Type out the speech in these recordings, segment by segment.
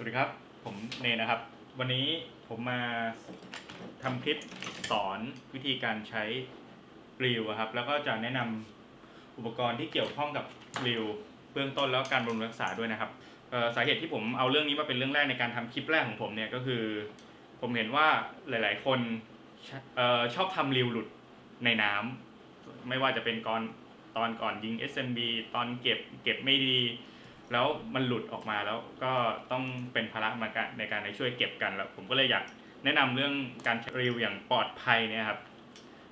สวัสดีครับ ผมเนนะครับ วันนี้ผมมาทำคลิปสอนวิธีการใช้รีวครับ แล้วก็จะแนะนำอุปกรณ์ที่เกี่ยวข้องกับรีวเบื้องต้นแล้วการบำรุงรักษาด้วยนะครับสาเหตุที่ผมเอาเรื่องนี้มาเป็นเรื่องแรกในการทำคลิปแรกของผมเนี่ยก็คือ ผมเห็นว่าหลาย ๆ คนชออชอบทำรีวหลุดในน้ำไม่ว่าจะเป็นก่อนตอนก่อนยิง SMB ตอนเก็บเก็บไม่ดี แล้วมันหลุดออกมาแล้วก็ต้องเป็นภาระมาการในการในช่วยเก็บกันแล้วผมก็เลยอยากแนะนำเรื่องการรีวิวอย่างปลอดภัยเนี่ยครับ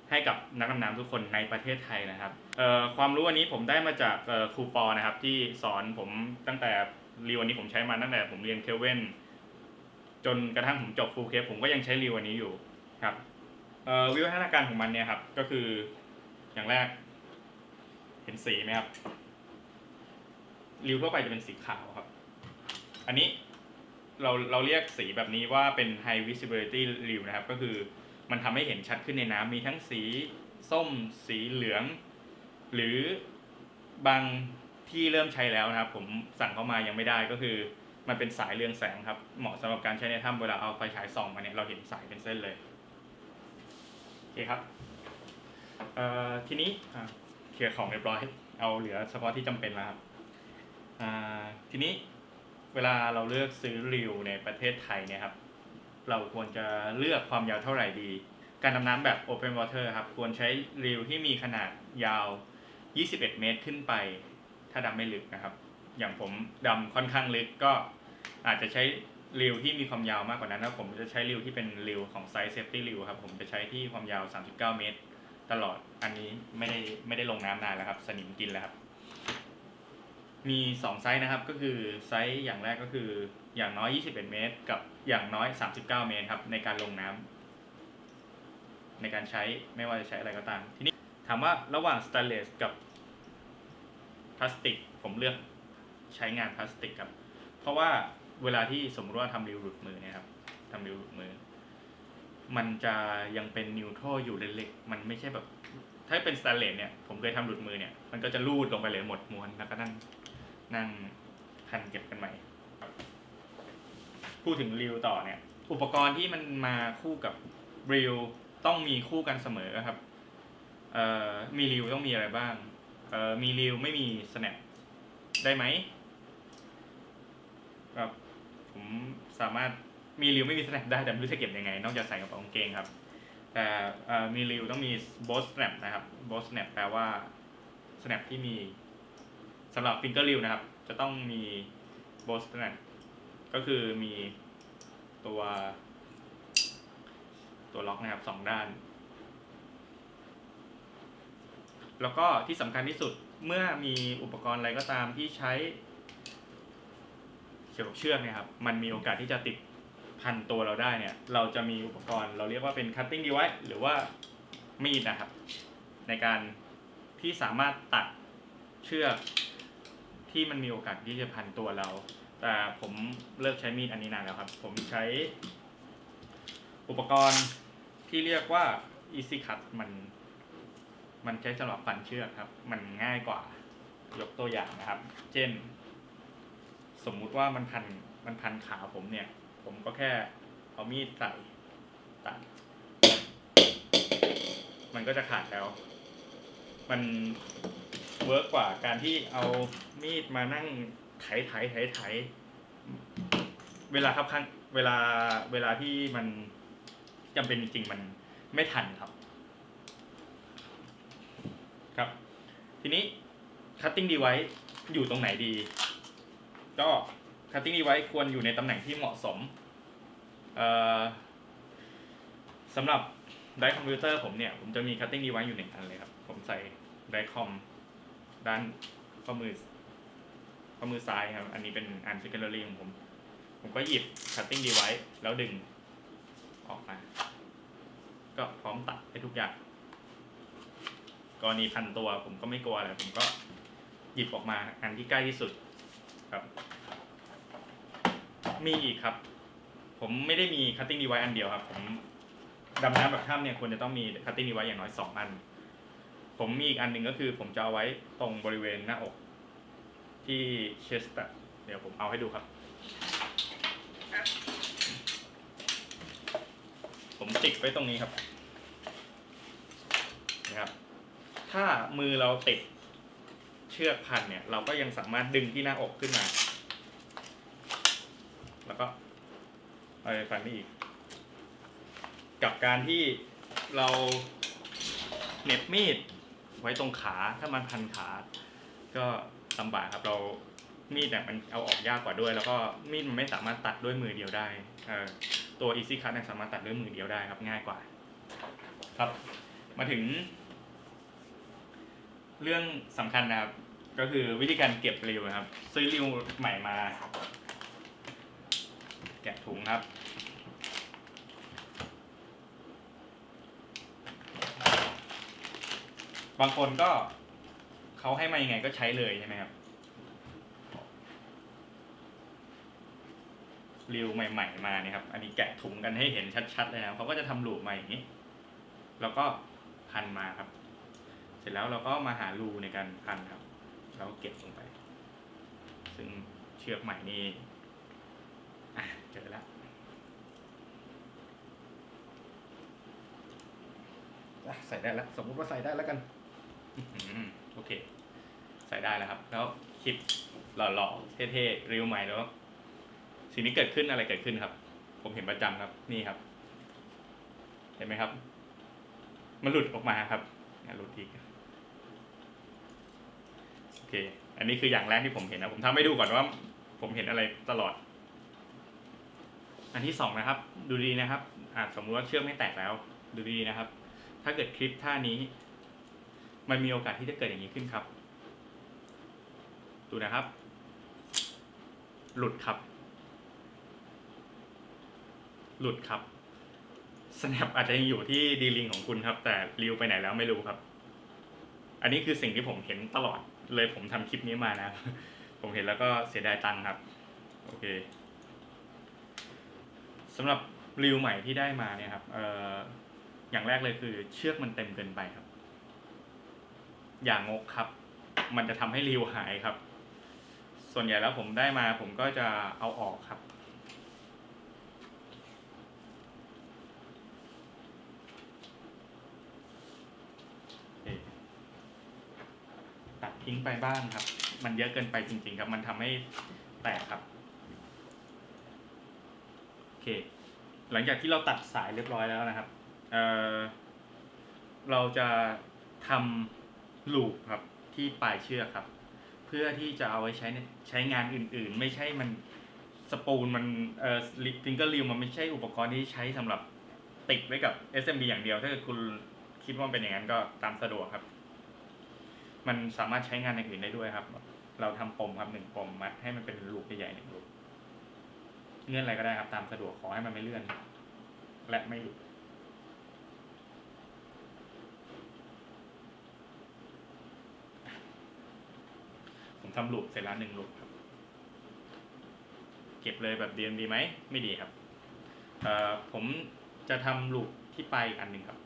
ให้กับนักดำน้ำทุกคนในประเทศไทยนะครับความรู้อันนี้ผมได้มาจากครูปอนะครับที่สอนผมตั้งแต่รีวันนี้ผมใช้มาตั้งแต่ผมเรียนเคเว่นจนกระทั่งผมจบฟูลเคปผมก็ยังใช้รีวันนี้อยู่ครับวิวัฒนาการของมันเนี่ยครับก็คืออย่างแรกเห็นสีไหมครับ ริ้วทั่วไปจะเป็นสีขาวครับ อันนี้เราเราเรียกสีแบบนี้ว่าเป็น high visibility ริ้วนะครับ ก็คือมันทำให้เห็นชัดขึ้นในน้ำมีทั้งสีส้มสีเหลือง หรือบางที่เริ่มใช้แล้วนะครับ ผมสั่งเข้ามายังไม่ได้ก็คือ มันเป็นสายเรืองแสงครับ เหมาะสำหรับการใช้ในถ้ำเวลาเอาไฟฉายส่องมาเนี่ยเราเห็นสายเป็นเส้นเลยโอเคครับทีนี้เคลียร์ของเรียบร้อย เอาเหลือเฉพาะที่จำเป็นแล้วครับ ทีนี้เวลาเราเลือกซื้อริวในประเทศไทยเนี่ยครับ เราควรจะเลือกความยาวเท่าไหร่ดี การดำน้ำแบบ Open Water ครับควรใช้ริวที่มีขนาดยาว 21 เมตรขึ้นไป ถ้าดำไม่ลึกนะครับ อย่างผมดำค่อนข้างลึกก็อาจจะใช้ริวที่มีความยาวมากกว่านั้นนะผมจะใช้ริวที่เป็นริวของไซส์เซฟตี้ริวครับผมจะใช้ที่ความยาว 39 เมตร ตลอดอันนี้ไม่ได้ไม่ได้ลงน้ำนานแล้วครับ สนิมกินแล้วครับ มี 2 ไซส์นะครับ ก็คือไซส์อย่างแรกก็คืออย่างน้อย 21 เมตร กับอย่างน้อย 39 เมตรครับในการลงน้ำในการใช้ไม่ว่าจะใช้อะไรก็ตาม ทีนี้ถามว่าระหว่างสแตนเลสกับพลาสติก ผมเลือกใช้งานพลาสติกครับ เพราะว่าเวลาที่สมมติว่าทำริวหลุดมือเนี่ยครับทำริวหลุดมือ มันจะยังเป็นนิวโตรอยู่เล็กๆมันไม่ใช่แบบถ้าเป็นสแตนเลสเนี่ย ผมเคยทำหลุดมือเนี่ย มันก็จะลูดลงไปเลยหมดม้วนแล้วก็นั่ง นั่งพันเก็บกันใหม่ พูดถึงริวต่อเนี่ย อุปกรณ์ที่มันมาคู่กับริวต้องมีคู่กันเสมอครับ เอ่อมีริวต้องมีอะไรบ้าง เอ่อมีริวไม่มี snap ได้ไหมครับผมสามารถมีริวไม่มี snap ได้แต่ไม่รู้จะเก็บยังไง นอกจากใส่กระเป๋ากางเกงครับ แต่เอ่อมีริวต้องมี both snap นะครับ both snap แปลว่า snap ที่มี สำหรับฟิงเกอร์ริวนะครับ จะต้องมีโบสนั่นก็คือมีตัว ตัวล็อกนะครับสองด้าน แล้วก็ที่สำคัญที่สุดเมื่อมีอุปกรณ์อะไรก็ตามที่ใช้เกี่ยวกับเชือกเนี่ยครับ มันมีโอกาสที่จะติดพันตัวเราได้เนี่ย เราจะมีอุปกรณ์เราเรียกว่าเป็น cutting device หรือว่ามีดนะครับ ในการที่สามารถตัดเชือก ที่มันมีโอกาสที่จะพันตัวเรา แต่ผมเลิกใช้มีดอันนี้นานแล้วครับ ผมใช้ อุปกรณ์ที่เรียกว่า easy cut มันมันใช้สำหรับฟันเชือกครับ มันง่ายกว่ายกตัวอย่างนะครับ เช่น สมมุติว่ามันพันมันพันขาผมเนี่ย ผมก็แค่เอามีดใส่ตัดมันก็จะขาดแล้ว มัน เวิร์กกว่าการที่เอามีดมานั่งไถไถไถไถเวลาครับครั้งเวลาเวลาที่มันจำเป็นจริงๆมันไม่ทันครับ ครับ ทีนี้ cutting device อยู่ตรงไหนดี ก็ cutting device ควรอยู่ในตำแหน่งที่เหมาะสมเอ่อสำหรับไดคอมพิวเตอร์ผมเนี่ย ผมจะมี cutting device อยู่หนึ่งอันเลยครับ ผมใส่ไดคอม ด้านข้อมือข้อมือซ้ายครับ อันนี้เป็นอัน secondary ของผม ผมก็หยิบ cutting device แล้วดึงออกมา ก็พร้อมตัดให้ทุกอย่างกรณีพันตัวผมก็ไม่กลัวอะไรผมก็หยิบออกมาอันที่ใกล้ที่สุดครับ มีอีกครับ ผมไม่ได้มี cutting device อันเดียวครับ ผมดำน้ำแบบถ้ำเนี่ยควรจะต้องมี cutting device อย่างน้อยสองอัน ผมมีอีกอันหนึ่งก็คือ ผมจะเอาไว้ตรงบริเวณหน้าอก ที่เชสต์ เดี๋ยวผมเอาให้ดูครับ ผมติดไว้ตรงนี้ครับ นะครับ ถ้ามือเราติดเชือกพันเนี่ย เราก็ยังสามารถดึงที่หน้าอกขึ้นมา แล้วก็ไปฟันนี่อีก กับการที่เราเน็บมีด ไว้ตรงขาถ้ามันพันขา ก็ลำบากครับเรามีดเนี่ยมันเอาออกยากกว่าด้วย แล้วก็มีดมันไม่สามารถตัดด้วยมือเดียวได้เออตัว Easy Cut เนี่ยสามารถตัดด้วยมือเดียวได้ครับง่ายกว่า ครับ มาถึง เรื่องสำคัญนะครับ ก็คือวิธีการเก็บริวนะครับ ซื้อริวใหม่มา แกะถุงครับ บางคนก็เขาให้มายังไงก็ใช้เลยใช่ไหมครับริวใหม่ ๆ มาเนี่ยครับ อันนี้แกะถุงกันให้เห็นชัดๆเลยนะเขาก็จะทำลูปมาอย่างนี้ แล้วก็พันมาครับ เสร็จแล้วเราก็มาหารูในการพันครับ แล้วเก็บลงไป ซึ่งเชือกใหม่นี่เจอแล้วใส่ได้แล้ว สมมุติว่าใส่ได้แล้วกัน โอเค ใส่ได้แล้วครับ แล้วคลิปหล่อๆเท่ๆริวใหม่แล้วสิ่งนี้เกิดขึ้นอะไรเกิดขึ้นครับ ผมเห็นประจำครับนี่ครับ เห็นไหมครับ มันหลุดออกมาครับอะหลุดอีกโอเค อันนี้คืออย่างแรกที่ผมเห็นนะผมทำให้ดูก่อนว่า ผมเห็นอะไรตลอด อันที่สองนะครับ ดูดีนะครับอาจสมมติว่าเชือกไม่แตกแล้ว ดูดีนะครับ ถ้าเกิดคลิปท่านี้ มันมีโอกาสที่จะเกิดอย่างนี้ขึ้นครับ ดูนะครับ หลุดครับ หลุดครับ snap อาจจะยังอยู่ที่ดีลิงของคุณครับ แต่ริวไปไหนแล้วไม่รู้ครับ อันนี้คือสิ่งที่ผมเห็นตลอดเลยผมทำคลิปนี้มานะ ผมเห็นแล้วก็เสียดายตังค์ครับ โอเคสำหรับริวใหม่ที่ได้มาเนี่ยครับเอ่ออย่างแรกเลยคือเชือกมันเต็มเกินไปครับ อย่างงกครับ มันจะทำให้ริวหายครับ ส่วนใหญ่แล้วผมได้มาผมก็จะเอาออกครับ ตัดทิ้งไปบ้างครับ มันเยอะเกินไปจริง ๆ ครับ มันทำให้แตกครับโอเค หลังจากที่เราตัดสายเรียบร้อยแล้วนะครับ เเราจะทำ ลูปครับที่ปลายเชือกครับ เพื่อที่จะเอาไว้ใช้ในใช้งานอื่นๆ ไม่ใช่มันสปูลมันเอ่อฟิงเกอร์ริวมันไม่ใช่อุปกรณ์ที่ใช้สำหรับติดไว้กับ SMB อย่างเดียว ถ้าเกิดคุณคิดว่าเป็นอย่างนั้นก็ตามสะดวกครับ มันสามารถใช้งานอย่างอื่นได้ด้วยครับ เราทำปมครับหนึ่งปมมัดให้มันเป็นลูกใหญ่ๆหนึ่งลูกเงื่อนอะไรก็ได้ครับ ตามสะดวกขอให้มันไม่เลื่อน และไม่หลุด ผมทำลูปเสร็จแล้วหนึ่งลูปครับ เก็บเลยแบบเดียมดีไหม ไม่ดีครับเอ่อผมจะทำลูปที่ปลายอีกอันหนึ่งครับ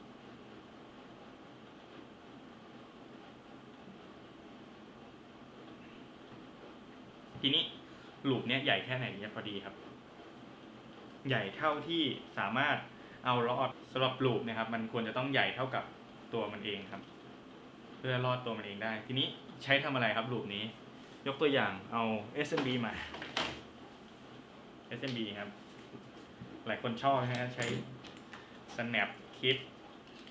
ทีนี้ลูปเนี้ยใหญ่แค่ไหนเนี่ยพอดีครับ ใหญ่เท่าที่สามารถเอารอดสำหรับลูปนะครับ มันควรจะต้องใหญ่เท่ากับตัวมันเองครับ เพื่อรอดตัวมันเองได้ ทีนี้ใช้ทำอะไรครับลูปนี้ ยกตัวอย่างเอา SMB มา SMB ครับ หลายคนชอบนะฮะใช้ snap คิด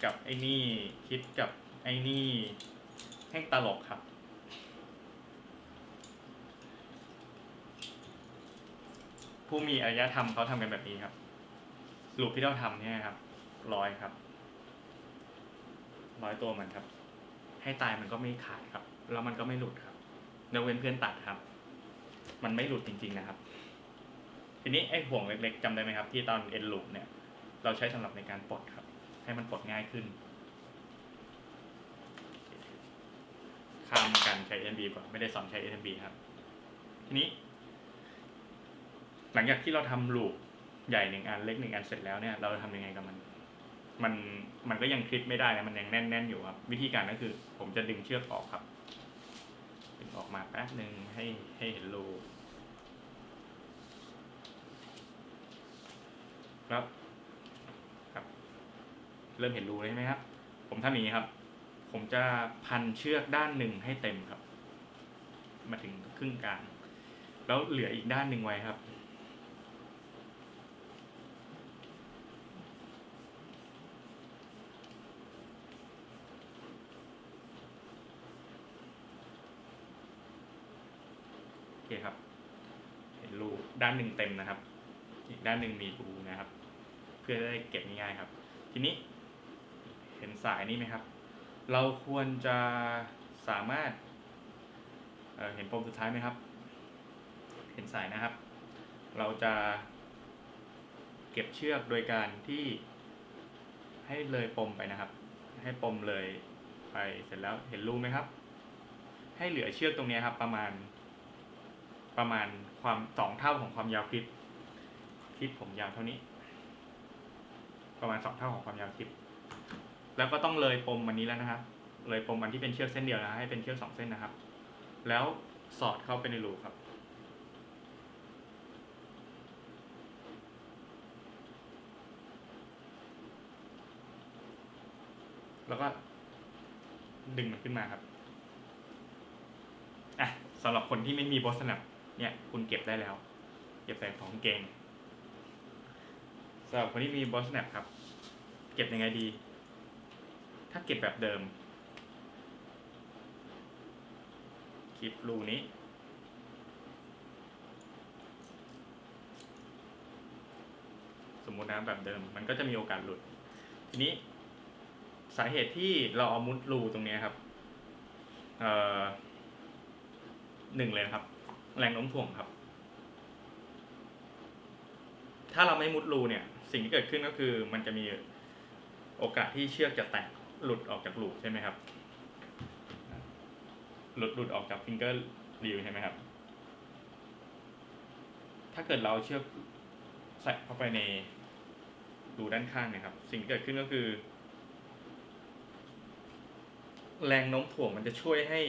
กับไอ้นี่คิดกับไอ้นี่แห่งตลกครับ ผู้มีอารยธรรมเขาทำกันแบบนี้ครับรูปที่เราทำเนี่ยครับร้อยครับร้อยตัวมันครับ ให้ตายมันก็ไม่ขาดครับ แล้วมันก็ไม่หลุดครับ ยกเว้นเพื่อนตัดครับ มันไม่หลุดจริง ๆนะครับ ทีนี้ไอ้ห่วงเล็ก ๆจำได้ไหมครับ ที่ตอนเอ็นลูปเนี่ย เราใช้สำหรับในการปลดครับ ให้มันปลดง่ายขึ้นข้ามการใช้ SMB ก่อนไม่ได้สอนใช้ SMB ครับ ทีนี้ หลังจากที่เราทำลูปใหญ่หนึ่งอันเล็กหนึ่งอันเสร็จแล้วเนี่ย เราจะทำยังไงกับมัน มันมันก็ยังคลิปไม่ได้นะมันยังแน่นๆอยู่ครับ วิธีการก็คือ ผมจะดึงเชือกออกครับ ออกมาแป๊บหนึ่งให้ให้เห็นรูครับครับ เริ่มเห็นรูใช่ไหมครับ ผมทำอย่างนี้ครับ ผมจะพันเชือกด้านหนึ่งให้เต็มครับ มาถึงครึ่งกลาง แล้วเหลืออีกด้านหนึ่งไว้ครับ เคครับ เห็นรูด้านหนึ่งเต็มนะครับ อีกด้านหนึ่งมีรูนะครับ เพื่อได้เก็บง่ายๆครับ ทีนี้ เห็นสายนี้ไหมครับ เราควรจะสามารถเเห็นปมสุดท้ายไหมครับ เห็นสายนะครับ เราจะเก็บเชือกโดยการที่ให้เลยปมไปนะครับ ให้ปมเลยไปเสร็จแล้วเห็นรูไหมครับ ให้เหลือเชือกตรงนี้ครับประมาณ ประมาณความสองเท่าของความยาวคลิป คลิปผมยาวเท่านี้ ประมาณสองเท่าของความยาวคลิป แล้วก็ต้องเลยปมอันนี้แล้วนะครับ เลยปมอันที่เป็นเชือกเส้นเดียวนะให้เป็นเชือกสองเส้นนะครับ แล้วสอดเข้าไปในรูครับแล้วก็ดึงมันขึ้นมาครับ อะสำหรับคนที่ไม่มีบอสนับ เนี่ยคุณเก็บได้แล้ว เก็บใส่ของเกงสำหรับคนที่มีบอสแนปครับ เก็บยังไงดี ถ้าเก็บแบบเดิม คลิปรูนี้ สมมุตินะแบบเดิม มันก็จะมีโอกาสหลุด ทีนี้สาเหตุที่เราเอามุดรูตรงนี้ครับ เอ่อหนึ่งเลยนะครับ แรงโน้มถ่วงครับ ถ้าเราไม่มุดรูเนี่ย สิ่งที่เกิดขึ้นก็คือ มันจะมีโอกาสที่เชือกจะแตกหลุดออกจากรูใช่ไหมครับ หลุดหลุดออกจากฟิงเกอร์รีวใช่ไหมครับ ถ้าเกิดเราเชือกใส่เข้าไปในรูด้านข้างเนะครับ สิ่งที่เกิดขึ้นก็คือ แรงโน้มถ่วงมันจะช่วยให้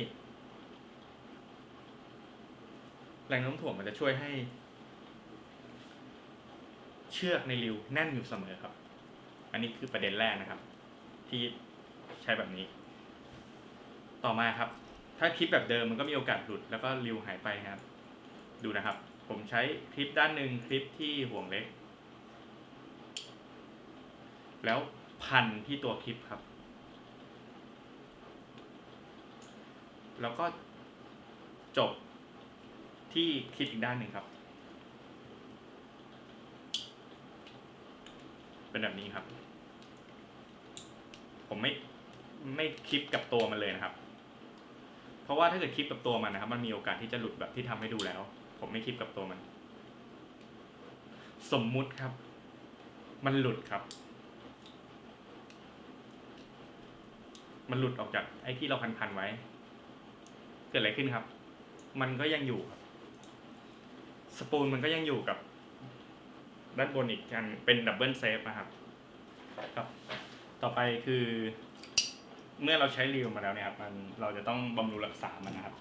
แรงโน้มถ่วงมันจะช่วยให้ เชือกในริวแน่นอยู่เสมอครับ อันนี้คือประเด็นแรกนะครับ ที่ใช้แบบนี้ ต่อมาครับ ถ้าคลิปแบบเดิมมันก็มีโอกาสหลุดแล้วก็ริวหายไปครับ ดูนะครับ ผมใช้คลิปด้านหนึ่งคลิปที่ห่วงเล็ก แล้วพันที่ตัวคลิปครับ แล้วก็จบ ที่คลิปอีกด้านหนึ่งครับ เป็นแบบนี้ครับ ผมไม่ไม่คลิปกับตัวมันเลยนะครับ เพราะว่าถ้าเกิดคลิปกับตัวมันนะครับ มันมีโอกาสที่จะหลุดแบบที่ทำให้ดูแล้ว ผมไม่คลิปกับตัวมัน สมมุติครับ มันหลุดครับ มันหลุดออกจากไอ้ที่เราพันๆไว้ เกิดอะไรขึ้นครับ มันก็ยังอยู่ครับ สปูลมันก็ยังอยู่กับด้านบนอีกอันเป็นดับเบิลเซฟนะครับครับ ต่อไปคือ เมื่อเราใช้รีวมาแล้วเนี่ยครับมันเราจะต้องบำรุงรักษามันนะครับ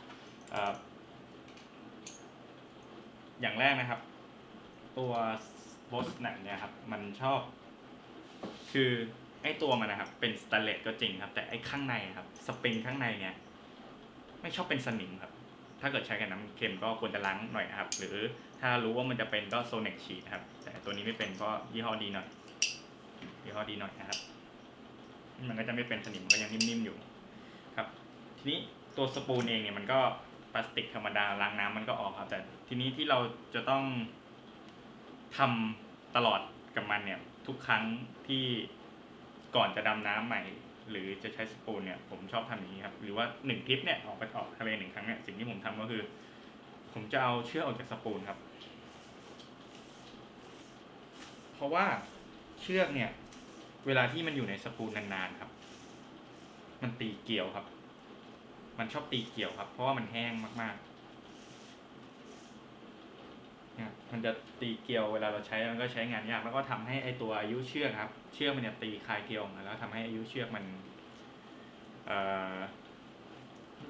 อย่างแรกนะครับ ตัวบอสแนเนี่ยครับมันชอบ คือไอ้ตัวมันนะครับ เป็นสแตนเลสก็จริงครับ แต่ไอ้ข้างในครับ สปริงข้างในเนี่ย ไม่ชอบเป็นสนิมครับ ถ้าเกิดใช้กับน้ำเค็มก็ควรจะล้างหน่อยนะครับ หรือถ้ารู้ว่ามันจะเป็นก็โซเน็กฉีดนะครับ แต่ตัวนี้ไม่เป็นก็ยี่ห้อดีหน่อย ยี่ห้อดีหน่อยนะครับ มันก็จะไม่เป็นสนิมก็ยังนิ่มๆอยู่ครับ ทีนี้ตัวสปูนเองเนี่ยมันก็พลาสติกธรรมดาล้างน้ำมันก็ออกครับ แต่ทีนี้ที่เราจะต้องทำตลอดกับมันเนี่ยทุกครั้งที่ก่อนจะดำน้ำใหม่ หรือจะใช้สปูนเนี่ยผมชอบทำอย่างนี้ครับหรือว่าหนึ่งทริปเนี่ยออกไปออกทะเลหนึ่งครั้งเนี่ยสิ่งที่ผมทำก็คือ ผมจะเอาเชือกออกจากสปูนครับ เพราะว่าเชือกเนี่ย เวลาที่มันอยู่ในสปูนนานๆครับ มันตีเกี่ยวครับ มันชอบตีเกี่ยวครับ เพราะว่ามันแห้งมากๆ มันจะตีเกลียวเวลาเราใช้มันก็ใช้งานยากแล้วก็ทำให้ไอตัวอายุเชือกครับ เชือกมันจะตีคลายเกลียวมาแล้วทำให้อายุเชือกมัน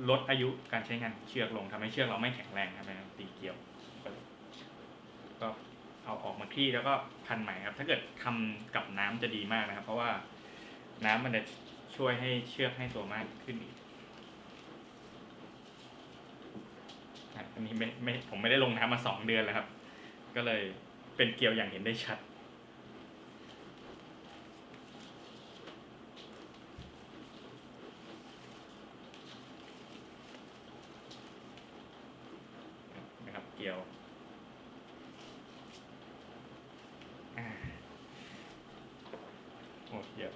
ลดอายุการใช้งานเชือกลงทำให้เชือกเราไม่แข็งแรงครับมันตีเกลียว ก็เอาออกมาคลี่แล้วก็พันใหม่ครับ ถ้าเกิดทำกับน้ำจะดีมากนะครับ เพราะว่าน้ำมันจะช่วยให้เชือกให้ตัวมากขึ้นอีกอันนี้ไม่ไม่ผมไม่ได้ลงน้ำมาสองเดือนแล้วครับ ก็เลยเป็นเกลียวอย่างเห็นได้ชัด นะครับเกี่ยวอ่าโอ้เยอะ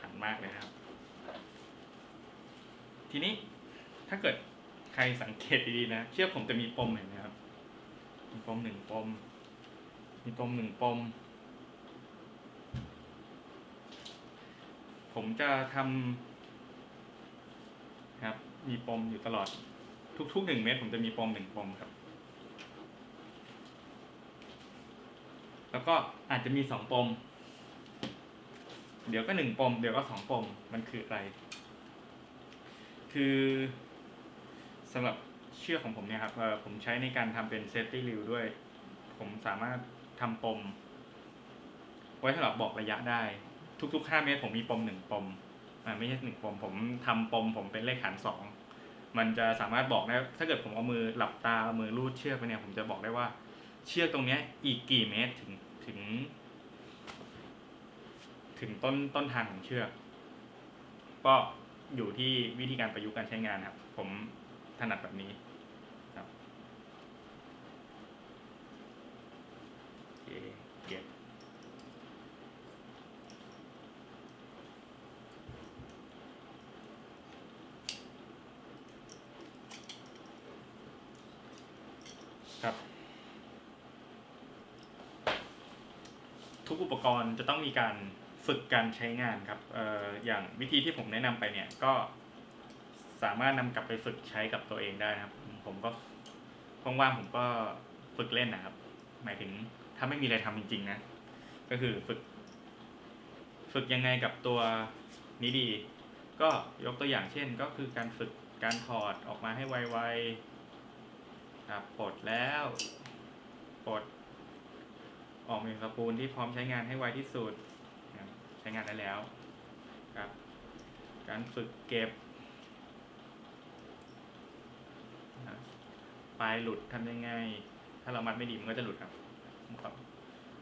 ขัน มากเลยครับ ทีนี้ถ้าเกิดใครสังเกตดีๆนะเชือกผมจะมีปมเห็นไหมครับมีปมหนึ่งปม มีปมหนึ่งปม ผมจะทำครับ มีปมอยู่ตลอด ทุกๆหนึ่งเมตร ผมจะมีปมหนึ่งปมครับ แล้วก็อาจจะมีสองปม เดี๋ยวก็หนึ่งปม เดี๋ยวก็สองปมมันคืออะไร คือสำหรับเชือกของผมเนี่ยครับผมใช้ในการทำเป็นเซฟตี้ริวด้วย ผมสามารถทำปม ไว้สำหรับบอกระยะได้ ทุกๆ 5 เมตรผมมีปมหนึ่งปมอ่าไม่ใช่หนึ่งปม ผมทำปม ผมเป็นเลขหารสองมันจะสามารถบอกได้ถ้าเกิดผมเอามือหลับตาเอามือลูดเชือกไปเนี่ย ผมจะบอกได้ว่า เชือกตรงเนี้ยอีกกี่เมตรถึงถึง ถึงต้นต้นทางของเชือก ก็อยู่ที่วิธีการประยุกต์การใช้งานครับ ผมถนัดแบบนี้ครับเก็บครับทุกอุปกรณ์จะต้องมีการ ฝึกการใช้งานครับเอ่ออย่างวิธีที่ผมแนะนำไปเนี่ยก็สามารถนำกลับไปฝึกใช้กับตัวเองได้นะครับ ผมก็ว่างๆผมก็ฝึกเล่นนะครับ หมายถึงถ้าไม่มีอะไรทำจริงๆนะ ก็คือฝึก ฝึกยังไงกับตัวนี้ดี ก็ยกตัวอย่างเช่น ก็คือการฝึกการถอดออกมาให้ไวๆครับปลดแล้วปลดออกเป็นสปูลที่พร้อมใช้งานให้ไวที่สุด ช้งานได้แล้วครับ การฝึกเก็บนะปลายหลุดทำยังไง ถ้าเรามัดไม่ดีมันก็จะหลุดครับ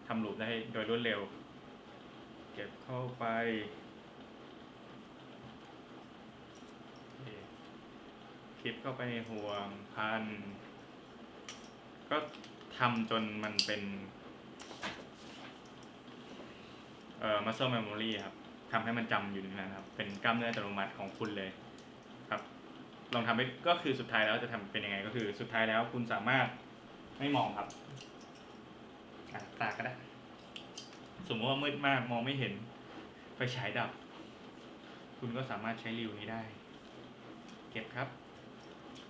ทำหลุดได้โดยรวดเร็ว เก็บเข้าไปคคลิปเข้าไปในห่วงพัน ก็ทำจนมันเป็น เอ่อ muscle memory ครับทำให้มันจำอยู่ในนั้นครับ เป็นกล้ามเนื้ออัตโนมัติของคุณเลยครับ ลองทำไปก็คือสุดท้ายแล้วจะทำเป็นยังไงก็คือสุดท้ายแล้วคุณสามารถไม่มองครับตาก็ได้ สมมติว่ามืดมากมองไม่เห็นไฟฉายดับ คุณก็สามารถใช้ริวนี้ได้ เก็บครับ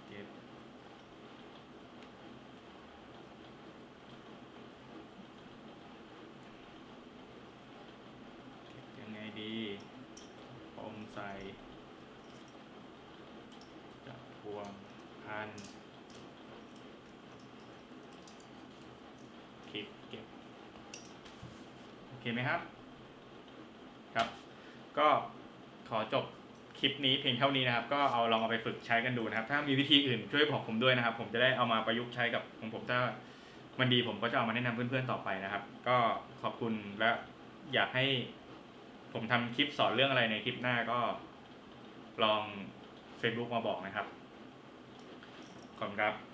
เก็บ ยังไงดีปมใส่จับพวง พันคลิปเก็บโอเคไหมครับ ครับ ก็ขอจบคลิปนี้เพียงเท่านี้นะครับ ก็เอาลองเอาไปฝึกใช้กันดูนะครับ ถ้ามีวิธีอื่นช่วยบอกผมด้วยนะครับ ผมจะได้เอามาประยุกต์ใช้กับของผมถ้ามันดีผมก็จะเอามาแนะนำเพื่อนๆต่อไปนะครับ ก็ขอบคุณและอยากให้ผมทำคลิปสอนเรื่องอะไรในคลิปหน้าก็ลอง Facebook มาบอกนะครับ ขอบคุณครับ